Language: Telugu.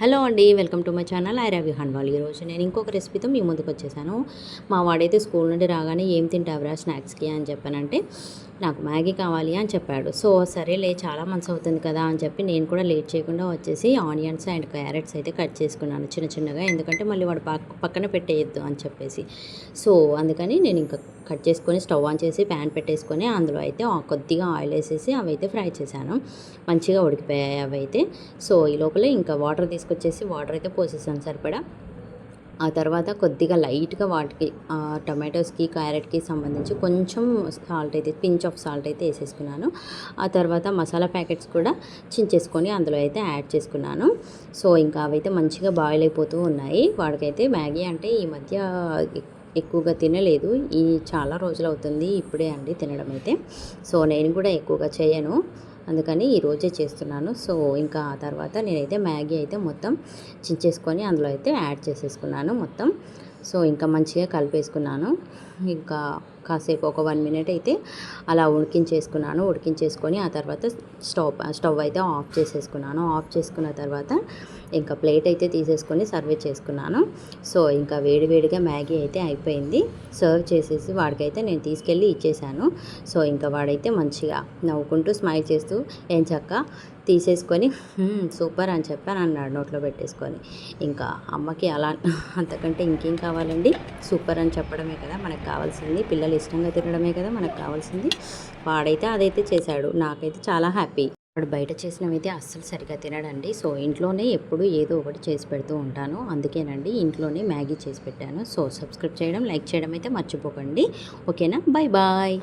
హలో అండి welcome to my channel. I Ravi Hanwal. ఈరోజు నేను ఇంకొక రెసిపీతో మీ ముందుకు వచ్చేసాను. మా వాడైతే స్కూల్ నుండి రాగానే ఏం తింటావురా స్నాక్స్కి అని చెప్పానంటే నాకు మ్యాగీ కావాలి అని చెప్పాడు. సో సరేలే చాలా మనసు అవుతుంది కదా అని చెప్పి నేను కూడా లేట్ చేయకుండా వచ్చేసి ఆనియన్స్ అండ్ క్యారెట్స్ అయితే కట్ చేసుకున్నాను చిన్న చిన్నగా. ఎందుకంటే మళ్ళీ వాడు పక్క పక్కన పెట్టేయద్దు అని చెప్పేసి. సో అందుకని నేను ఇంకా కట్ చేసుకొని స్టవ్ ఆన్ చేసి ప్యాన్ పెట్టేసుకొని అందులో అయితే కొద్దిగా ఆయిల్ వేసేసి అవి అయితే ఫ్రై చేశాను. మంచిగా ఉడికిపోయాయి అవి అయితే సో ఈ లోపల ఇంకా వాటర్ తీసుకొచ్చేసి వాటర్ అయితే పోసేసాను సరిపడా. ఆ తర్వాత కొద్దిగా లైట్గా వాటికి టొమాటోస్కి టమాటోస్కి క్యారెట్కి సంబంధించి కొంచెం సాల్ట్ అయితే పించ్ ఆఫ్ సాల్ట్ అయితే వేసేసుకున్నాను. ఆ తర్వాత మసాలా ప్యాకెట్స్ కూడా చించేసుకొని అందులో అయితే యాడ్ చేసుకున్నాను. సో ఇంకా అవైతే మంచిగా బాయిల్ అయిపోతూ ఉన్నాయి. వాడికైతే మ్యాగీ అంటే ఈ మధ్య ఎక్కువగా తినలేదు. ఈ చాలా రోజులు అవుతుంది ఇప్పుడే అండి తినడం అయితే. సో నేను కూడా ఎక్కువగా చేయను. అందుకని ఈరోజే చేస్తున్నాను. సో ఇంకా ఆ తర్వాత నేనైతే మ్యాగీ అయితే మొత్తం చించేసుకొని అందులో అయితే యాడ్ చేసేసుకున్నాను మొత్తం. సో ఇంకా మంచిగా కలిపేసుకున్నాను. ఇంకా కాసేపు ఒక వన్ మినిట్ అయితే అలా ఉడికించేసుకున్నాను. ఉడికించేసుకొని ఆ తర్వాత స్టవ్ స్టవ్ అయితే ఆఫ్ చేసేసుకున్నాను. ఆఫ్ చేసుకున్న తర్వాత ఇంకా ప్లేట్ అయితే తీసేసుకొని సర్వ్ చేసుకున్నాను. సో ఇంకా వేడివేడిగా మ్యాగీ అయితే అయిపోయింది. సర్వ్ చేసేసి వాడికైతే నేను తీసుకెళ్ళి ఇచ్చేసాను. సో ఇంకా వాడైతే మంచిగా నవ్వుకుంటూ స్మైల్ చేస్తూ ఏం చక్క? తీసేసుకొని సూపర్ అని చెప్పాను అన్నాడు నోట్లో పెట్టేసుకొని. ఇంకా అమ్మకి అలా అంతకంటే ఇంకేం కావాలండి? సూపర్ అని చెప్పడమే కదా మనకు కావాల్సింది. పిల్లలు ఇష్టంగా తినడమే కదా మనకు కావాల్సింది. వాడైతే అదైతే చేశాడు. నాకైతే చాలా హ్యాపీ. వాడు బయట చేసినవైతే అస్సలు సరిగా తినడండి. సో ఇంట్లోనే ఎప్పుడు ఏదో ఒకటి చేసి పెడుతూ ఉంటాను. అందుకేనండి ఇంట్లోనే మ్యాగీ చేసి పెట్టాను. సో సబ్స్క్రైబ్ చేయడం లైక్ చేయడం అయితే మర్చిపోకండి. ఓకేనా? Bye bye.